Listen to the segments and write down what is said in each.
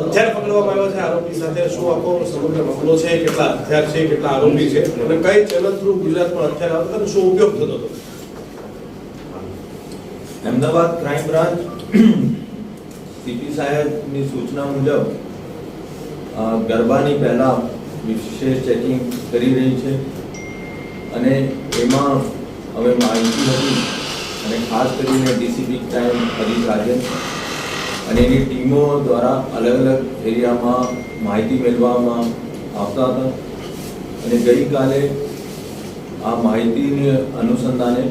હથિયાર પકડવામાં આવ્યો છે આરોપી સાથે શું આખો સમગ્ર મામલો છે કેટલા હથિયાર છે કેટલા આરોપી છે? અને કઈ ચેનલ થ્રુ ગુજરાતમાં હથિયાર આવતા હતા અને શું ઉપયોગ થતો હતો? અમદાવાદ ક્રાઇમ બ્રાન્ચ સીપી સાહેબની સૂચના મુજબ ગરબાની પહેલા વિશેષ ચેકિંગ કરી રહી છે. અને એમાં હવે માહિતી હતી અને ખાસ કરીને ડીસીપી ક્રાઇમ હરીશ રાજન અને એની ટીમો દ્વારા અલગ અલગ એરિયામાં માહિતી મેળવવામાં આવતા હતા. અને ગઈકાલે આ માહિતીને અનુસંધાને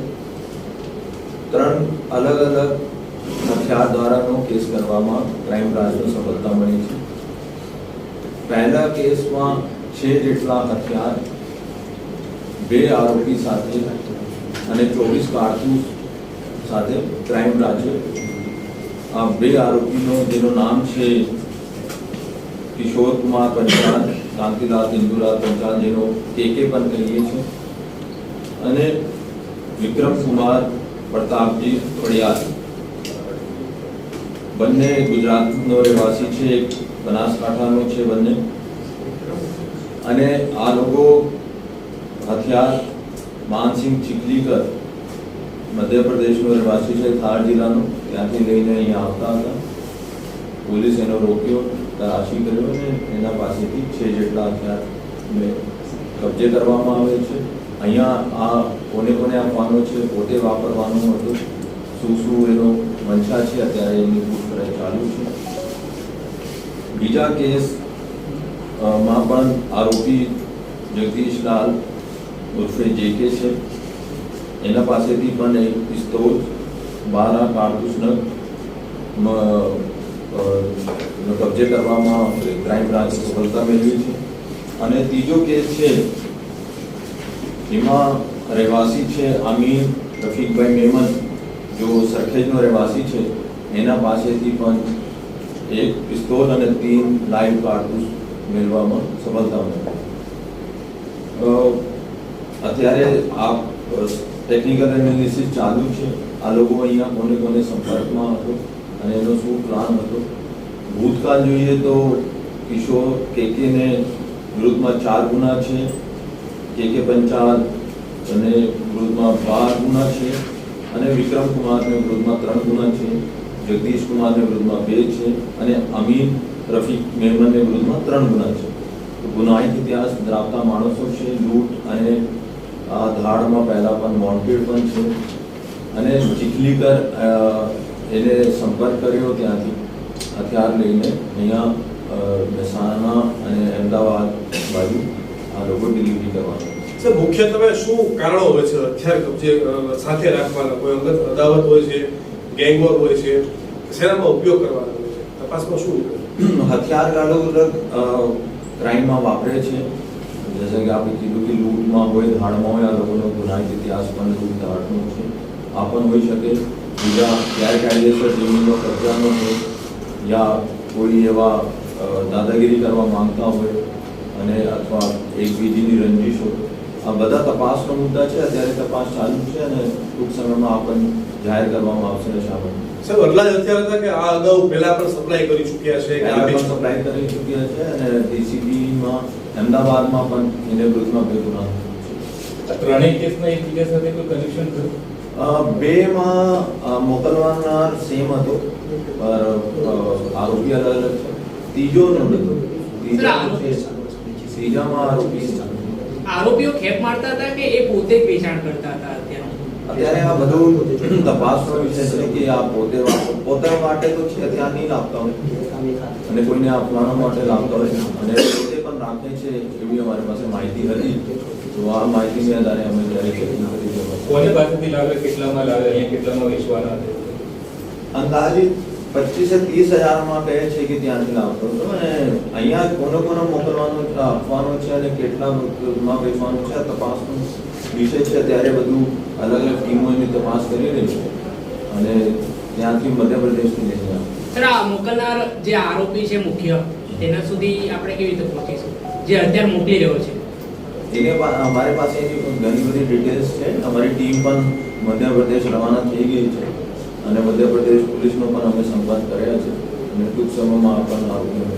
ત્રણ અલગ અલગ હથિયાર દ્વારાનો કેસ કરવામાં ક્રાઇમ બ્રાન્ચને સફળતા મળી છે. પહેલા કેસમાં છે જેટલા હથિયાર, બે આરોપી સાથે અને ચોવીસ કારતૂસ સાથે ક્રાઇમ બ્રાન્ચે આ બે આરોપીનો જેનું નામ છે કિશોર કુમાર પંચાલ કાંતિલાલ ઇન્દુલાલ પંચાલ જેનો કેકે પણ કહીએ છીએ અને વિક્રમ કુમાર પ્રતાપજી પડિયાર બંને ગુજરાતનો રહેવાસી છે એક બનાસકાંઠાનો છે બંને અને આ લોકો હથિયાર માનસિંહ ચીખલીકર મધ્યપ્રદેશનો રહેવાસી છે થાર જિલ્લાનો. ત્યાંથી લઈને અહીંયા આવતા હતા. પોલીસ એનો રોક્યો, તલાશી કર્યો અને એના પાસેથી છે જેટલા હથિયાર કબજે કરવામાં આવે છે. અહીંયા આ કોને કોને આપવાનો છે, પોતે વાપરવાનું હતું. શું શું એનો મંશા છે, અત્યારે એની પૂછપરછ ચાલુ છે. બીજા કેસમાં પણ આરોપી જગદીશલાલ ઉર્ફે જેકે છે. એના પાસેથી પણ એક પિસ્તોલ બારા કારતૂસનક મ, કબજે કરવામાં ક્રાઇમ બ્રાન્ચ સફળતા મેળવી છે. અને ત્રીજો કેસ છે એમાં રહેવાસી છે અમીર રફીકભાઈ મેમન. જો સરખેજનો રહેવાસી છે એના પાસેથી પણ એક પિસ્તોલ અને તીન લાઈવ કારતૂસ મેળવવામાં સફળતા મળી અત્યારે આ ટેકનિકલ એનાલિસિસ ચાલુ છે. આ લોકો અહીંયા કોને કોને સંપર્કમાં હતો અને એનો શું પ્લાન હતો. ભૂતકાળ જોઈએ તો કિશોર કેકેને વિરુદ્ધમાં ચાર ગુના છે. કે કે પંચાલ અને વિરુદ્ધમાં બાર ગુના છે. અને વિક્રમ કુમારને વિરુદ્ધમાં ત્રણ ગુના છે. જગદીશ કુમારને વિરુદ્ધમાં બે છે. અને અમીન રફીક મેમનને વિરુદ્ધમાં ત્રણ ગુના છે. ગુનાહિત ઇતિહાસ ધરાવતા માણસો છે, લૂંટ અને આ ધાડમાં પહેલાં પણ મોન્ટેડ પણ છે. અને ચીખલીકર એને સંપર્ક કર્યો ત્યાંથી હથિયાર લઈને અહીંયા મહેસાણા અને અમદાવાદ બાજુ આ લોકો ડિલિવરી કરવાનું સર મુખ્યત્વે શું કારણો હોય છે હથિયાર કબજે સાથે રાખવાના? કોઈ અંગત અદાવત હોય છે ગેંગવોર હોય છે શેનામાં ઉપયોગ કરવાનો હોય છે? તપાસમાં શું? હથિયાર અલગ ક્રાઇમમાં વાપરે છે. જैसे કે આપણે કીધું કે લૂંટમાં હોય ધાડમાં હોય આ લોકોનો ગુનાહિત ઇતિહાસ પણ લૂંટ ધાડનો છે આ પણ હોઈ શકે બીજા ગેરકાયદેસર જમીનનો કબજાનો હોય યા કોઈ એવા દાદાગીરી કરવા માંગતા હોય અને અથવા એકબીજીની રંજીશ હોય આ બધા તપાસનો મુદ્દા છે અત્યારે તપાસ ચાલુ છે અને ટૂંક સમયમાં આપણને જાહેર કરવામાં આવશે શામેલ સાહેબ એટલા જ અત્યારે હતા કે આ અગાઉ પહેલા પણ સપ્લાય કરી ચૂક્યા છે સપ્લાય કરી ચૂક્યા છે અને ડીસીબીમાં અમદાવાદમાં પણ એને વિરુદ્ધમાં બે ગુના ત્રણેય કેસમાં એકબીજા સાથે કોઈ કનેક્શન થયું? બેમાં મોકલવાનાર સેમ હતો પર આરોપી અલગ અલગ છે. ત્રીજો નંબર હતો ત્રીજામાં આરોપી આરોપીઓ ખેપ મારતા હતા કે એ પોતે જ વેચાણ કરતા હતા અત્યારે? આ બધું તપાસનો વિષય છે કે આ પોતે પોતા માટે તો છે ત્યાં નહીં લાવતા હોય. અને કોઈને આપવાના માટે લાવતા હોય. અને પોતે પણ રાખે છે એવી અમારી પાસે માહિતી હતી. તો આ માહિતીને આધારે અમે જ્યારે checking કરી કોને પાસેથી લાવે કેટલામાં લાવે અહીંયા કેટલામાં વેચવાના અંદાજિત પચીસ ત્રીસ હજારમાં કહે છે કે ત્યાંથી લાવતો હતો. અને અહીંયા કોને કોને મોકલવાનો આપવાનો છે અને કેટલા માં વેચવાનું છે આ તપાસનો વિષય છે. ત્યારે બધું અલગ અલગ ટીમો એની તપાસ કરી રહી છે. અને ત્યાંથી મધ્યપ્રદેશથી લઈને. સર આ મોકલનાર જે આરોપી છે મુખ્ય તેના સુધી આપણે કેવી રીતે પહોંચીશું? જે અત્યારે મોકલી રહ્યો છે. એને અમારી પાસે ઘણી બધી ડિટેલ્સ છે. અમારી ટીમ પણ મધ્યપ્રદેશ રવાના થઈ ગઈ છે. અને મધ્યપ્રદેશ પોલીસનો પણ અમે સંપર્ક કર્યા છે. અને ટૂંક સમયમાં આપણને આરોગ્ય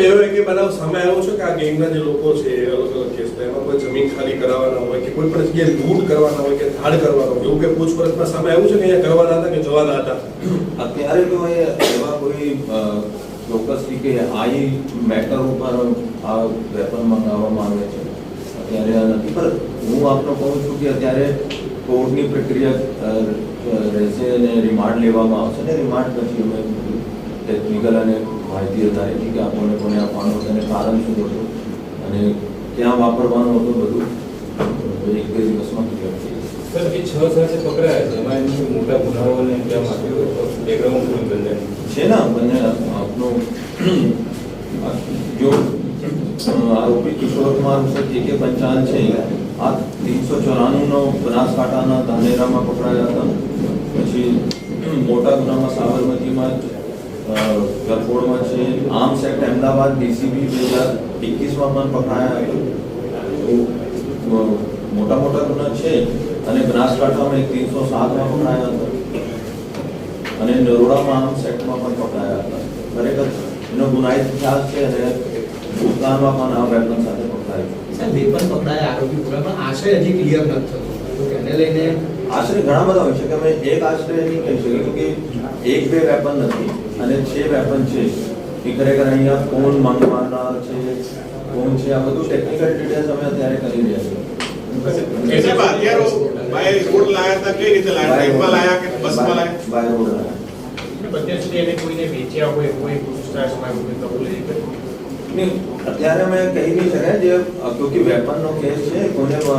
એવો એક બનાવ સામે આવ્યો છે કે આ ગેંગના જે લોકો છે એ અલગ અલગ કેસ એમાં કોઈ જમીન ખાલી કરાવવાના હોય કે કોઈ પણ જગ્યાએ લૂંટ કરવાના હોય કે ધાડ કરવાનો હોય એવું કે પૂછપરછમાં સામે આવ્યું છે કે અહીંયા કરવાના હતા કે જવાના હતા? અત્યારે તો એવા કોઈ ચોક્કસથી કે આઈ મેટર ઉપર આ વેપન મંગાવવામાં આવે છે. અત્યારે આ નથી પણ હું આપને કહું છું કે અત્યારે કોર્ટની પ્રક્રિયા રહેશે અને રિમાન્ડ લેવામાં આવશે ને રિમાન્ડ પછી અમે ટેકનિકલ અને માહિતી આધારિત કે આ કોને આપવાનું હતું અને કારણ શું હતું અને ક્યાં વાપરવાનું હતું બધું એક બે દિવસમાં ક્લિયર થઈ સર એ છ સાથે પકડાયા છે. એમાં મોટા ગુનાઓને અંજામ આપ્યો? હતો બેકગ્રાઉન્ડ છે ને બંને આપનું જો આરોપી કિશોર કુમાર જે કે છે. આ ત્રીસો ચોરાણું નો બનાસકાંઠાના ધાનેરામાં પકડાયા હતા. પછી મોટા ગુનામાં સાબરમતીમાં ગરફોડમાં છે. આર્મ્સ એક્ટ અમદાવાદ ડીસીબી બે હજાર એકવીસમાં પણ પકડાયા મોટા મોટા ગુના છે અને બનાસકાંઠામાં એક ત્રીસો સાતમાં પકડાયા હતા. અને નરોડામાં આમ સેક્ટરમાં પણ ખરેખર એનો ગુનાહિત ઇતિહાસ છે અને ભૂતકાળમાં પણ આ વેપન સાથે પકડાયા સાહેબ વેપન પકડાયા આરોપી પૂરા પણ આશય હજી ક્લિયર નથી થતો તો તેને લઈને આશરે ઘણા બધા હોય છે કે અમે એક આશરે નહીં કહી શકીએ કે એક બે વેપન નથી અને છે વેપન છે કે ખરેખર અહીંયા કોણ માંગવાના છે કોણ છે આ બધું ટેકનિકલ ડિટેલ્સ અમે અત્યારે કરી રહ્યા છીએ कैसे बात यार वो बाय रोड लाया था कई રીતે લાયા ટ્રેનમાં લાયા કે બસમાં લાયા બાય રોડ લાયા અત્યાર સુધી એને કોઈને વેચ્યા હોય કોઈ પૂછતાછમાં એવું કબૂલ અત્યારે અમે કહી નહીં શકાય જે ક્યોંકि વેપનનો કેસ છે, કોને